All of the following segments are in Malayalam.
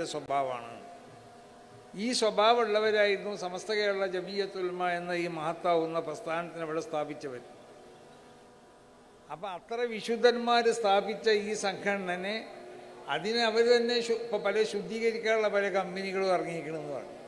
സ്വഭാവമാണ്. ഈ സ്വഭാവമുള്ളവരായിരുന്നു സമസ്ത കേരള ജമീയത്തുൽമ എന്ന ഈ മഹത്താവുന്ന പ്രസ്ഥാനത്തിന് ഇവിടെ സ്ഥാപിച്ചവർ. അപ്പം അത്ര വിശുദ്ധന്മാർ സ്ഥാപിച്ച ഈ സംഘടനനെ അതിനെ അവർ തന്നെ ഇപ്പോൾ പല ശുദ്ധീകരിക്കാനുള്ള പല കമ്പനികളും ഇറങ്ങിയിരിക്കണമെന്ന് പറഞ്ഞു.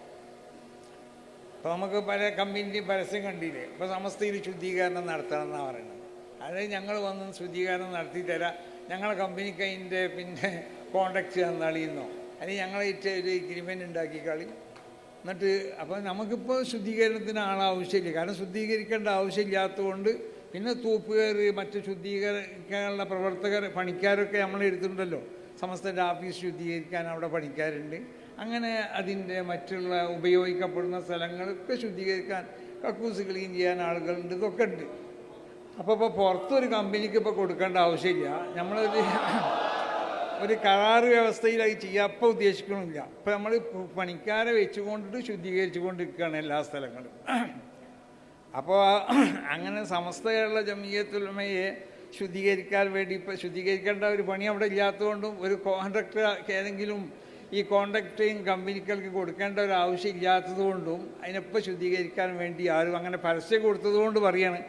നമുക്ക് പല കമ്പനിന്റെയും പരസ്യം കണ്ടില്ലേ? ഇപ്പോൾ സമസ്തയിൽ ശുദ്ധീകരണം നടത്തണം എന്നാണ് പറയുന്നത്. അതായത് ഞങ്ങൾ വന്ന് ശുദ്ധീകരണം നടത്തി തരാം ഞങ്ങളെ കമ്പനിക്ക് അതിന്റെ പിന്നെ കോണ്ടാക്ട് തന്നാളിയെന്നോ അല്ലെങ്കിൽ ഞങ്ങളായിട്ട് ഒരു എഗ്രിമെന്റ് ഉണ്ടാക്കി കളി. എന്നിട്ട് അപ്പോൾ നമുക്കിപ്പോൾ ശുദ്ധീകരണത്തിന് ആളാവശ്യമില്ല. കാരണം ശുദ്ധീകരിക്കേണ്ട ആവശ്യമില്ലാത്തതുകൊണ്ട് പിന്നെ തൂപ്പുകാർ മറ്റ് ശുദ്ധീകരിക്കാനുള്ള പ്രവർത്തകർ പണിക്കാരൊക്കെ നമ്മൾ എടുത്തിട്ടുണ്ടല്ലോ. സമസ്തന്റെ ഓഫീസ് ശുദ്ധീകരിക്കാൻ അവിടെ പണിക്കാരുണ്ട്. അങ്ങനെ അതിന്റെ മറ്റുള്ള ഉപയോഗിക്കപ്പെടുന്ന സ്ഥലങ്ങളൊക്കെ ശുദ്ധീകരിക്കാൻ കക്കൂസ് ക്ലീൻ ചെയ്യാൻ ആളുകളുണ്ട് ഇതൊക്കെ ഉണ്ട്. അപ്പോൾ ഇപ്പോൾ പുറത്തൊരു കമ്പനിക്ക് ഇപ്പോൾ കൊടുക്കേണ്ട ആവശ്യമില്ല. നമ്മളൊരു ഒരു കരാറ് വ്യവസ്ഥയിലായി ചെയ്യാൻ അപ്പോൾ ഉദ്ദേശിക്കണമില്ല ഇപ്പം നമ്മൾ പണിക്കാരെ വെച്ചുകൊണ്ടിട്ട് ശുദ്ധീകരിച്ചു കൊണ്ടിരിക്കുകയാണ് എല്ലാ സ്ഥലങ്ങളും. അപ്പോൾ അങ്ങനെ സമസ്ത കേരള ജമീയത്തുലമയെ ശുദ്ധീകരിക്കാൻ വേണ്ടി ഇപ്പോൾ ശുദ്ധീകരിക്കേണ്ട ഒരു പണി അവിടെ ഇല്ലാത്തതുകൊണ്ടും ഒരു കോൺട്രാക്ടർ ഏതെങ്കിലും ഈ കോൺട്രാക്ടേയും കമ്പനികൾക്ക് കൊടുക്കേണ്ട ഒരു ആവശ്യം ഇല്ലാത്തതുകൊണ്ടും അതിനെപ്പോൾ ശുദ്ധീകരിക്കാൻ വേണ്ടി ആരും അങ്ങനെ പരസ്യം കൊടുത്തതുകൊണ്ട് പറയാണ്.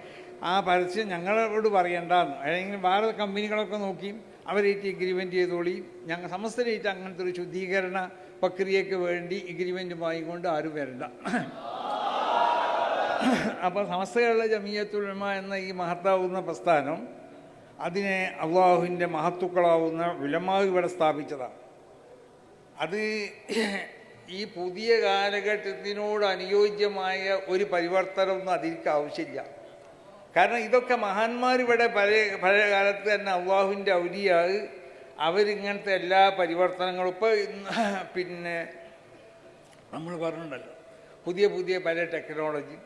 ആ പരസ്യം ഞങ്ങളോട് പറയണ്ടെന്ന് അല്ലെങ്കിൽ വേറെ കമ്പനികളൊക്കെ നോക്കി അവരായിട്ട് എഗ്രിമെന്റ് ചെയ്തോളി. ഞങ്ങൾ സമസ്തരേറ്റ് അങ്ങനത്തെ ഒരു ശുദ്ധീകരണ പ്രക്രിയയ്ക്ക് വേണ്ടി എഗ്രിമെന്റ് വാങ്ങിക്കൊണ്ട് ആരും വരണ്ട. അപ്പോൾ സമസ്തകളുടെ ജമീയത്തുൽമ എന്ന ഈ മഹത്താവുന്ന പ്രസ്ഥാനം അതിനെ അള്ളാഹുവിന്റെ മഹത്തുക്കളാവുന്ന വിലമാവ് ഇവിടെ സ്ഥാപിച്ചതാണ്. അത് ഈ പുതിയ കാലഘട്ടത്തിനോട് അനുയോജ്യമായ ഒരു പരിവർത്തനമൊന്നും അതിലേക്ക് ആവശ്യമില്ല. കാരണം ഇതൊക്കെ മഹാന്മാർ ഇവിടെ പഴയ പഴയ കാലത്ത് തന്നെ അള്ളാഹുവിന്റെ ഔലിയാവ് അവരിങ്ങനത്തെ എല്ലാ പരിവർത്തനങ്ങളും ഇപ്പോൾ പിന്നെ നമ്മൾ പറഞ്ഞിട്ടുണ്ടല്ലോ. പുതിയ പുതിയ പല ടെക്നോളജി